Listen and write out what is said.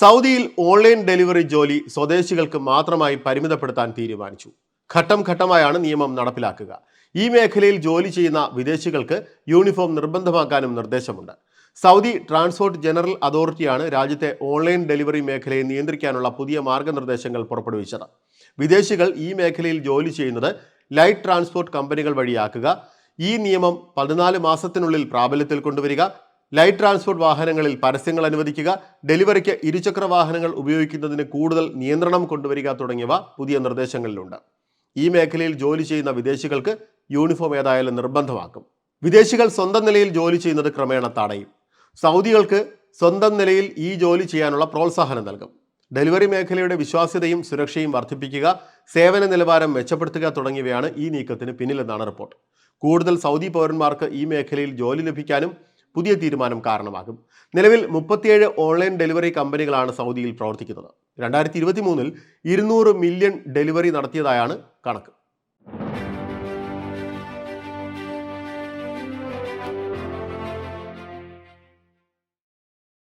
സൗദിയിൽ online delivery ജോലി സ്വദേശികൾക്ക് മാത്രമായി പരിമിതപ്പെടുത്താൻ തീരുമാനിച്ചു. ഘട്ടം ഘട്ടമായാണ് നിയമം നടപ്പിലാക്കുക. ഈ മേഖലയിൽ ജോലി ചെയ്യുന്ന വിദേശികൾക്ക് യൂണിഫോം നിർബന്ധമാക്കാനും നിർദ്ദേശമുണ്ട്. സൗദി ട്രാൻസ്പോർട്ട് ജനറൽ അതോറിറ്റിയാണ് രാജ്യത്തെ ഓൺലൈൻ ഡെലിവറി മേഖലയെ നിയന്ത്രിക്കാനുള്ള പുതിയ മാർഗനിർദ്ദേശങ്ങൾ പുറപ്പെടുവിച്ചത്. വിദേശികൾ ഈ മേഖലയിൽ ജോലി ചെയ്യുന്നത് ലൈറ്റ് ട്രാൻസ്പോർട്ട് കമ്പനികൾ വഴിയാക്കുക. ഈ നിയമം പതിനാല് മാസത്തിനുള്ളിൽ പ്രാബല്യത്തിൽ കൊണ്ടുവരിക. ലൈറ്റ് ട്രാൻസ്പോർട്ട് വാഹനങ്ങളിൽ പരസ്യങ്ങൾ അനുവദിക്കുക ഡെലിവറിക്ക് ഇരുചക്ര വാഹനങ്ങൾ ഉപയോഗിക്കുന്നതിന് കൂടുതൽ നിയന്ത്രണം കൊണ്ടുവരിക തുടങ്ങിയവ പുതിയ നിർദ്ദേശങ്ങളിലുണ്ട്. ഈ മേഖലയിൽ ജോലി ചെയ്യുന്ന വിദേശികൾക്ക് യൂണിഫോം ഏതായാലും നിർബന്ധമാക്കും. വിദേശികൾ സ്വന്തം നിലയിൽ ജോലി ചെയ്യുന്നത് ക്രമേണ തടയും. സൗദികൾക്ക് സ്വന്തം നിലയിൽ ഈ ജോലി ചെയ്യാനുള്ള പ്രോത്സാഹനം നൽകും. ഡെലിവറി മേഖലയുടെ വിശ്വാസ്യതയും സുരക്ഷയും വർദ്ധിപ്പിക്കുക സേവന നിലവാരം മെച്ചപ്പെടുത്തുക തുടങ്ങിയവയാണ് ഈ നീക്കത്തിന് പിന്നിലെന്നാണ് റിപ്പോർട്ട്. കൂടുതൽ സൗദി പൗരന്മാർക്ക് ഈ മേഖലയിൽ ജോലി ലഭിക്കാനും പുതിയ തീരുമാനം കാരണമാകും. നിലവിൽ മുപ്പത്തിയേഴ് ഓൺലൈൻ ഡെലിവറി കമ്പനികളാണ് സൗദിയിൽ പ്രവർത്തിക്കുന്നത്. രണ്ടായിരത്തി ഇരുപത്തി മൂന്നിൽ ഇരുന്നൂറ് മില്യൺ ഡെലിവറി നടത്തിയതായാണ് കണക്ക്.